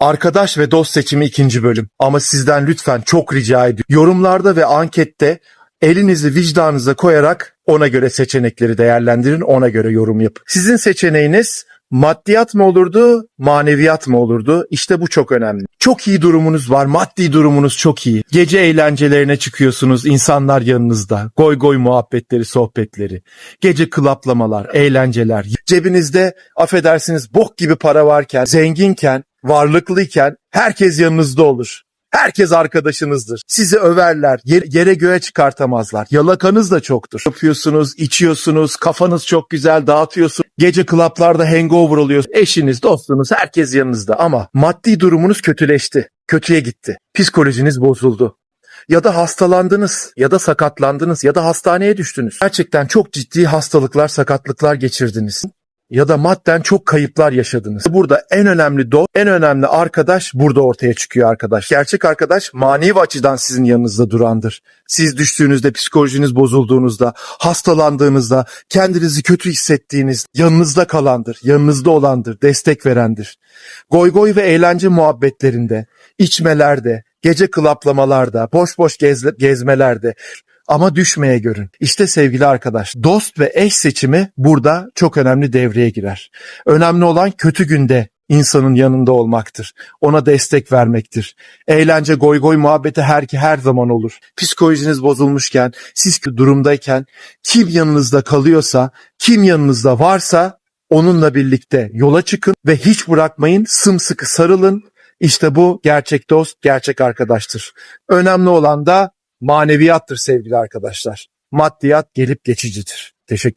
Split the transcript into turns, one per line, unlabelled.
Arkadaş ve dost seçimi ikinci bölüm. Ama sizden lütfen çok rica ediyorum. Yorumlarda ve ankette elinizi vicdanınıza koyarak ona göre seçenekleri değerlendirin, ona göre yorum yapın. Sizin seçeneğiniz maddiyat mı olurdu, maneviyat mı olurdu? İşte bu çok önemli. Çok iyi durumunuz var, maddi durumunuz çok iyi. Gece eğlencelerine çıkıyorsunuz, insanlar yanınızda. Goy goy muhabbetleri, sohbetleri. Gece klaplamalar, eğlenceler. Cebinizde affedersiniz bok gibi para varken, zenginken, varlıklıyken herkes yanınızda olur. Herkes arkadaşınızdır. Sizi överler, yer- yere göğe çıkartamazlar. Yalakanız da çoktur. Yapıyorsunuz, içiyorsunuz, kafanız çok güzel dağıtıyorsunuz. Gece klaplarda hangover oluyor. Eşiniz, dostunuz, herkes yanınızda ama maddi durumunuz kötüleşti. Kötüye gitti. Psikolojiniz bozuldu. Ya da hastalandınız, ya da sakatlandınız, ya da hastaneye düştünüz. Gerçekten çok ciddi hastalıklar, sakatlıklar geçirdiniz ya da madden çok kayıplar yaşadınız. Burada en önemli dost, en önemli arkadaş burada ortaya çıkıyor arkadaş. Gerçek arkadaş manevi açıdan sizin yanınızda durandır. Siz düştüğünüzde, psikolojiniz bozulduğunuzda, hastalandığınızda, kendinizi kötü hissettiğiniz yanınızda kalandır, yanınızda olandır, destek verendir. Goy goy ve eğlence muhabbetlerinde, içmelerde, gece klaplamalarda, boş boş gezle- gezmelerde, ama düşmeye görün. İşte sevgili arkadaş, dost ve eş seçimi burada çok önemli devreye girer. Önemli olan kötü günde insanın yanında olmaktır. Ona destek vermektir. Eğlence, goy goy muhabbeti her her zaman olur. Psikolojiniz bozulmuşken, siz kötü durumdayken kim yanınızda kalıyorsa, kim yanınızda varsa onunla birlikte yola çıkın ve hiç bırakmayın, sımsıkı sarılın. İşte bu gerçek dost, gerçek arkadaştır. Önemli olan da maneviyattır sevgili arkadaşlar. Maddiyat gelip geçicidir. Teşekkür